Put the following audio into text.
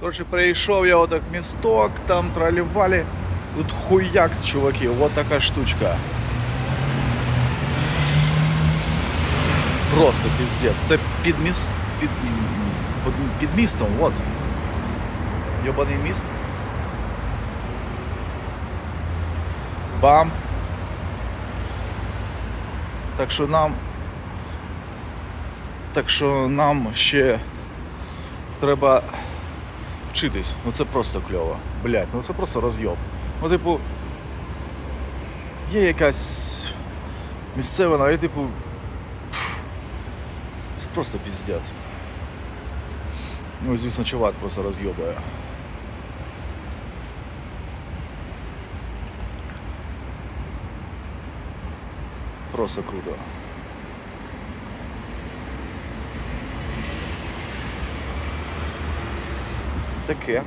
Коротше, перейшов я отак місток, там тралівалі. Тут хуяк, чуваки, от така штучка. Просто піздець. Це під міст. Під, під, під містом, от. Йобаний міст. Бам. Так що нам. Так що нам ще треба вчитись. Ну це просто кльово. Блять, ну це просто розйоб. Ну, типу, є якась місцевина, і типу. пф, Це просто піздець. Ну і звісно, чувак просто розйобує. Просто круто. Таке.